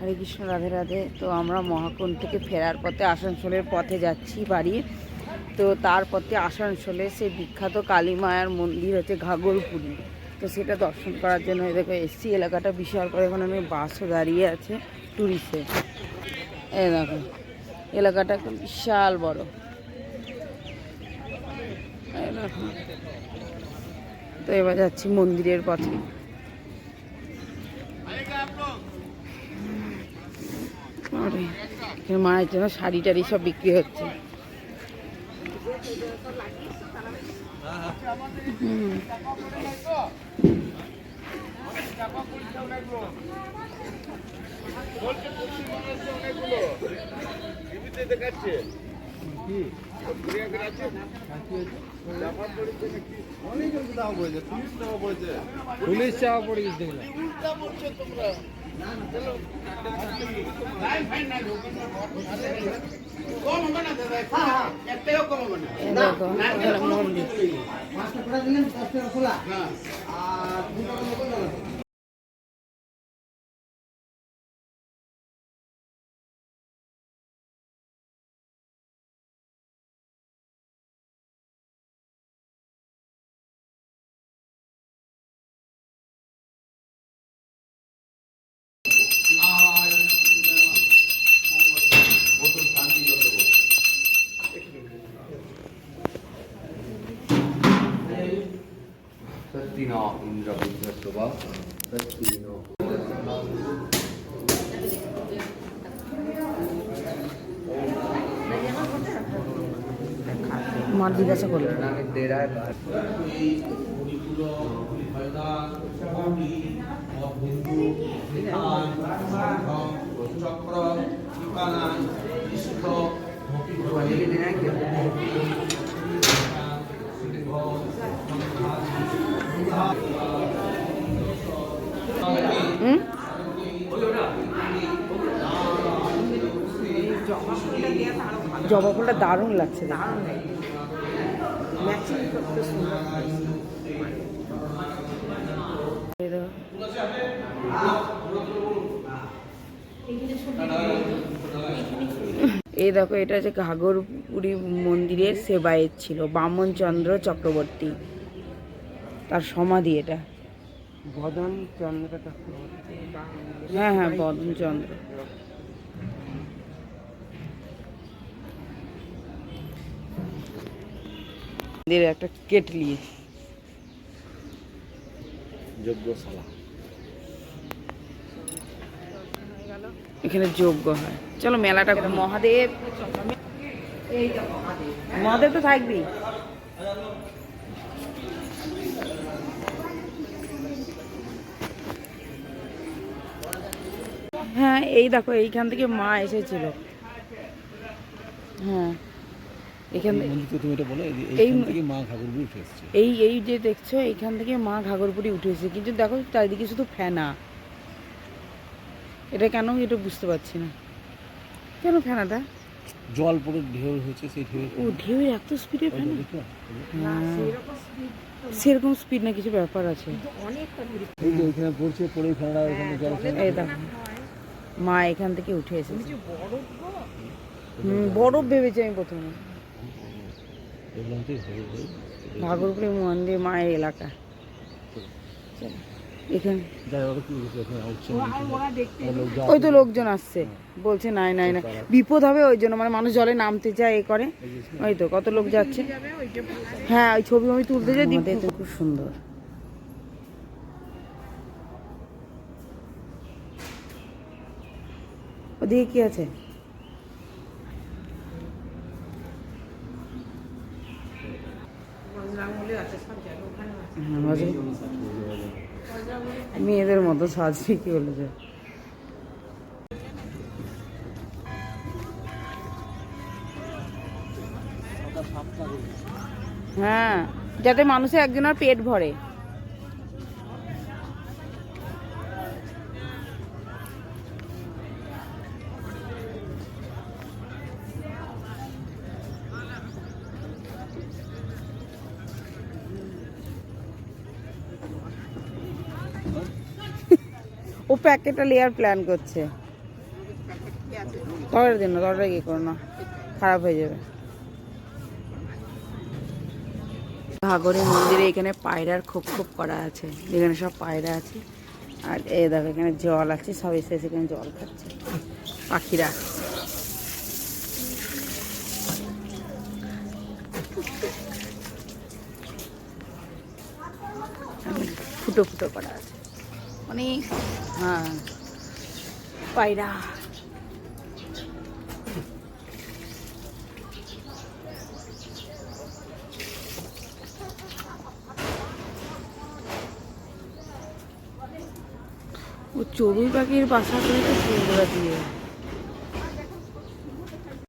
হরে কৃষ্ণ, রাধে রাধে। তো আমরা মহাকুণ্ড থেকে ফেরার পথে আসানসোলের পথে যাচ্ছি বাড়ি। তো তার পথে আসানসোলে সে বিখ্যাত কালী মায়ার মন্দির হচ্ছে ঘাগরপুরি তো সেটা দর্শন করার জন্য দেখো, এসছি, এলাকাটা বিশাল করে। এখন অনেক বাসও দাঁড়িয়ে আছে ট্যুরিস্টে এই দেখো, এলাকাটা বিশাল বড়। তো এবার যাচ্ছি মন্দিরের পথে। এখানে মায়ের জন্য শাড়ি টাড়ি সব বিক্রি হচ্ছে হুম। পুলিশ চাওয়া পড়ে গেছে দেখলাম। এই দেখো এখানে মন্দির सत्ति न इन्द्रबुद्धस्व वा सत्ति न মা জিজ্ঞাসা করলো নামে দেড়ায় হুম জবা ফুলটা দারুণ লাগছে দেখতে। এই দেখো। এই দেখো এটা হচ্ছে ঘাগরপুরি মন্দিরের সেবায়েত ছিল বামনচন্দ্র চক্রবর্তী। তার সমাধি এটা। বদন চন্দ্র চক্রবর্তী। হ্যাঁ হ্যাঁ বদনচন্দ্র। মন্দিরে একটা কেটলি যজ্ঞশালা এখানে যোগ্য হয়। চলো মেলাটা মহাদেব। মহাদেব তো থাকবেই হ্যাঁ এই দেখো এইখান থেকে মা এসেছিল। হ্যাঁ। এখান থেকে তুমি এটা বলো এই- থেকে মা ঠাকুরগুলো উঠে এসছে। এই এই যে দেখছ এইখান থেকে মা ঘাগরপুরি উঠেছে কিন্তু দেখো চারিদিকে শুধু ফেনা। এটা কেন এটা বুঝতে পারছি না। কেন ফেনাটা জল পড়ে ঢেউ হয়েছে সেই ঢেউ। ও ঢেউ এত স্পিডে ফেনা? দেখো হ্যাঁ। সেরকম স্পিড না। কিছু ব্যাপার আছে। এই যে এখানে পড়ছে পড়ে ফেনা ওখানে জল এই দেখো মা এখান থেকে উঠে এসেছে। বরফ ভেবেছি আমি প্রথমে। ভাগরপুরি মন্দির মায়ের এলাকা। এখানে। ওই তো লোকজন আসছে। বলছে নাই নাই না বিপদ হবে ওই জন্য মানে মানুষ জলে নামতে চায় এ করে। ওই তো কত লোক যাচ্ছে। হ্যাঁ ওই ছবি আমি তুলতে যাই খুব সুন্দর। ওদিকে কি আছে হ্যাঁ, বজরং- মেয়েদের মতো সাজবি কি যায় হ্যাঁ যাতে মানুষের একজনের পেট ভরে। ও প্যাকেটটা লেয়ার প্ল্যান করছে। তরকারি দিন না তরকারি কি করো না, খারাপ হয়ে যাবে। ঘাগরের মন্দিরে এখানে পায়রার খোপ খোপ করা আছে, যেখানে সব পায়রা আছে। আর এ দেখো, এখানে জল আছে, সব এসে এখানে জল খাচ্ছে। পাখিরা। ফুটো ফুটো করা আছে। অনেক হ্যাঁ। পায়রা। ও চড়ুই পাখির বাসা করে তো সুন্দর দিয়ে।